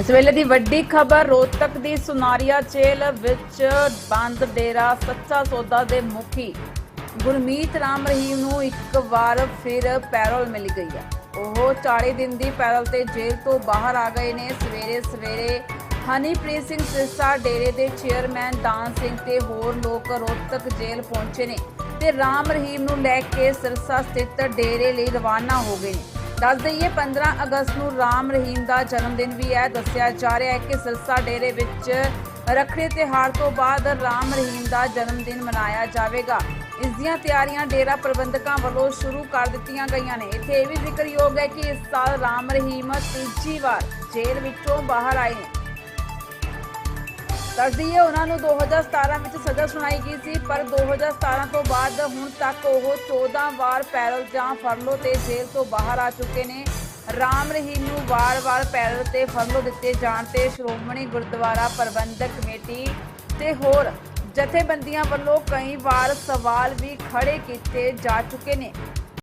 ਇਸ ਵੇਲੇ ਦੀ ਵੱਡੀ ਖਬਰ, ਰੋਹਤਕ ਦੀ ਸੁਨਾਰੀਆ ਜੇਲ੍ਹ ਵਿੱਚ ਬੰਦ ਡੇਰਾ ਸੱਚਾ ਸੌਦਾ ਦੇ ਮੁਖੀ ਗੁਰਮੀਤ ਰਾਮ ਰਹੀਮ ਨੂੰ ਇੱਕ ਵਾਰ ਫਿਰ ਪੈਰੋਲ ਮਿਲ ਗਈ ਹੈ। ਉਹ 40 ਦਿਨ ਦੀ ਪੈਰੋਲ ਤੇ ਜੇਲ੍ਹ ਤੋਂ ਬਾਹਰ ਆ ਗਏ ਨੇ। ਸਵੇਰੇ ਸਵੇਰੇ ਹਨੀਪ੍ਰੀਤ ਸਿੰਘ ਸਿਰਸਾ ਡੇਰੇ ਦੇ ਚੇਅਰਮੈਨ ਦਾਨ ਸਿੰਘ ਤੇ ਹੋਰ ਲੋਕ ਰੋਹਤਕ ਜੇਲ੍ਹ ਪਹੁੰਚੇ ਨੇ ਤੇ ਰਾਮ ਰਹੀਮ ਨੂੰ ਲੈ ਕੇ ਸਿਰਸਾ ਸਥਿਤ ਡੇਰੇ ਲਈ ਰਵਾਨਾ ਹੋ ਗਏ ਨੇ। ਦੱਸ ਦਈਏ 15 ਅਗਸਤ ਨੂੰ ਰਾਮ ਰਹੀਮ ਦਾ ਜਨਮ ਦਿਨ ਵੀ ਹੈ। ਦੱਸਿਆ ਜਾ ਰਿਹਾ ਹੈ ਕਿ ਸਿਰਸਾ ਡੇਰੇ ਵਿੱਚ ਰੱਖੜੀ ਤਿਉਹਾਰ ਤੋਂ ਬਾਅਦ ਰਾਮ ਰਹੀਮ ਦਾ ਜਨਮ ਦਿਨ ਮਨਾਇਆ ਜਾਵੇਗਾ। ਇਸ ਦੀਆਂ ਤਿਆਰੀਆਂ ਡੇਰਾ ਪ੍ਰਬੰਧਕਾਂ ਵੱਲੋਂ ਸ਼ੁਰੂ ਕਰ ਦਿੱਤੀਆਂ ਗਈਆਂ ਨੇ। ਇੱਥੇ ਇਹ ਵੀ ਜ਼ਿਕਰਯੋਗ ਹੈ ਕਿ ਇਸ ਸਾਲ ਰਾਮ ਰਹੀਮ ਤੀਜੀ ਵਾਰ ਜੇਲ੍ਹ ਵਿੱਚੋਂ ਬਾਹਰ ਆਏ ਨੇ। ਦੱਸ ਦਈਏ ਉਹਨਾਂ ਨੂੰ 2017 ਵਿੱਚ ਸਜ਼ਾ ਸੁਣਾਈ ਗਈ ਸੀ, ਪਰ 2017 ਤੋਂ ਬਾਅਦ ਹੁਣ ਤੱਕ ਉਹ 14 ਵਾਰ ਪੈਰਲ ਜਾਂ ਫਰਲੋ ਤੇ ਜੇਲ੍ਹ ਤੋਂ ਬਾਹਰ ਆ ਚੁੱਕੇ ਨੇ। ਰਾਮ ਰਹੀਮ ਨੂੰ ਵਾਰ-ਵਾਰ ਪੈਰਲ ਤੇ ਫਰਲੋ ਦਿੱਤੇ ਜਾਣ ਤੇ ਸ਼੍ਰੋਮਣੀ ਗੁਰਦੁਆਰਾ ਪ੍ਰਬੰਧਕ ਕਮੇਟੀ ਤੇ ਹੋਰ ਜਥੇਬੰਦੀਆਂ ਵੱਲੋਂ ਕਈ ਵਾਰ ਸਵਾਲ ਵੀ ਖੜੇ ਕੀਤੇ ਜਾ ਚੁੱਕੇ ਨੇ।